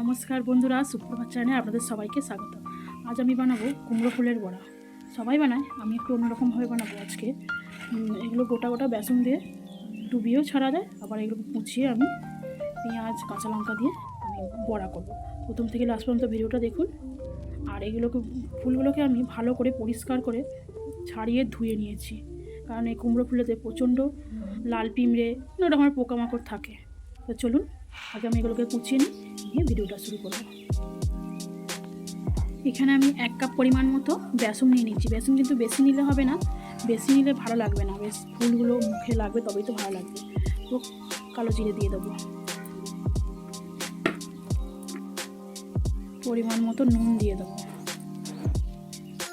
নমস্কার বন্ধুরা, সুপ্রভাত চ্যানেলে আপনাদের সবাইকে স্বাগত। আজ আমি বানাবো কুমড়ো ফুলের বড়া। সবাই বানায়, আমি একটু অন্যরকমভাবে বানাবো আজকে। এগুলো গোটা গোটা বেসন দিয়ে ডুবিয়েও ছাড়া যায়, আবার এগুলো কুচিয়ে আমি পেঁয়াজ, কাঁচা লঙ্কা দিয়ে আমি বড়া করব। প্রথম থেকে লাস্ট পর্যন্ত ভিডিওটা দেখুন। আর এগুলোকে, ফুলগুলোকে আমি ভালো করে পরিষ্কার করে ছাড়িয়ে ধুয়ে নিয়েছি। কারণ এই কুমড়ো ফুলেতে প্রচণ্ড লাল পিঁমড়ে অন্য রকমের পোকামাকড় থাকে। তো চলুন আগে আমি এগুলোকে কুচিয়ে নিই, নিয়ে ভিডিওটা শুরু করব। এখানে আমি এক কাপ পরিমাণ মতো বেসন নিয়ে নিচ্ছি। বেসন কিন্তু বেশি নিলে হবে না, বেশি নিলে ভালো লাগবে না। বেশ ফুলগুলো মুখে লাগবে তবেই তো ভালো লাগবে। তো কালো জিরে দিয়ে দেবো। পরিমাণ মতো নুন দিয়ে দেবো।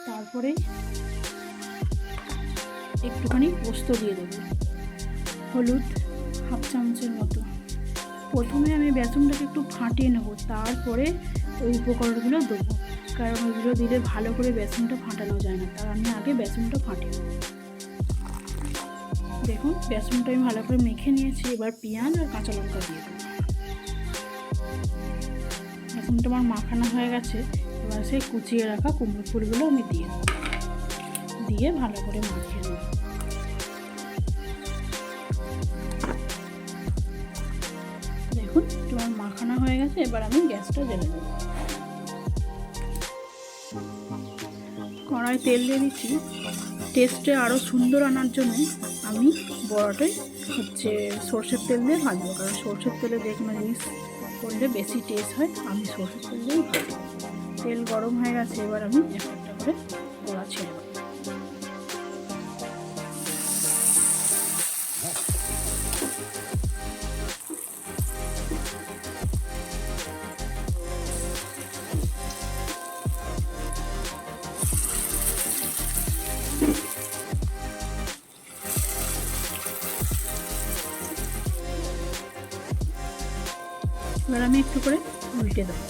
তারপরে একটুখানি পোস্ত দিয়ে দেবো। হলুদ হাফ চামচের মতো। প্রথমে আমি বেসনটাকে একটু ফাটিয়ে নেব, তারপরে ওই উপকরণগুলো দেবো। কারণ ওইগুলো দিলে ভালো করে বেসনটা ফাটানো যায় না তার আমি আগে বেসনটা ফাটিয়ে নেব। দেখুন, বেসনটা আমি ভালো করে মেখে নিয়েছি, এবার পেঁয়াজ আর কাঁচা লঙ্কা দিয়ে দেবো। বেসনটা আমার মাখানো হয়ে গেছে, এবার সেই কুচিয়ে রাখা কুমড়ো ফুলগুলো আমি দিয়ে দিয়ে ভালো করে মাখিয়ে নেব। দেখুন, তোমার মাখানো হয়ে গেছে, এবার আমি গ্যাসটা জ্বেলে দেবো কড়াই তেল দিয়ে দিচ্ছি। টেস্টে আরও সুন্দর আনার জন্য আমি বড়াটাই হচ্ছে সর্ষের তেল দিয়ে ভাজবো, কারণ সর্ষের তেলে যে কোনো জিনিস করলে বেশি টেস্ট হয়, আমি সর্ষের তেল দিয়েই ভাজবো। তেল গরম হয়ে গেছে, এবার আমি একটা একটা করে বড়া ছেড়ে এবার আমি একটু করে উল্টে দেবো।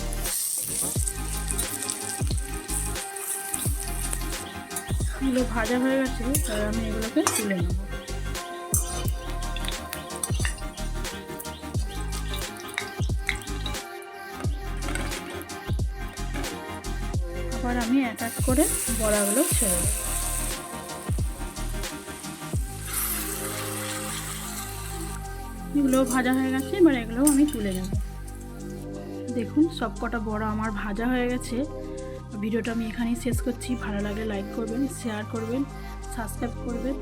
এগুলো ভাজা হয়ে গেছে, এবার আমি এগুলোকে তুলে নেব। আবার আমি এক এক করে বড়াগুলো ছেড়ে দেবো। এগুলো ভাজা হয়ে গেছে, এবার এগুলোও আমি তুলে নেব। দেখুন সব কটা বড় আমার ভাজা হয়ে গেছে। ভিডিওটা আমি এখানেই শেষ করছি। ভালো লাগলে লাইক করবেন শেয়ার করবেন সাবস্ক্রাইব করবেন।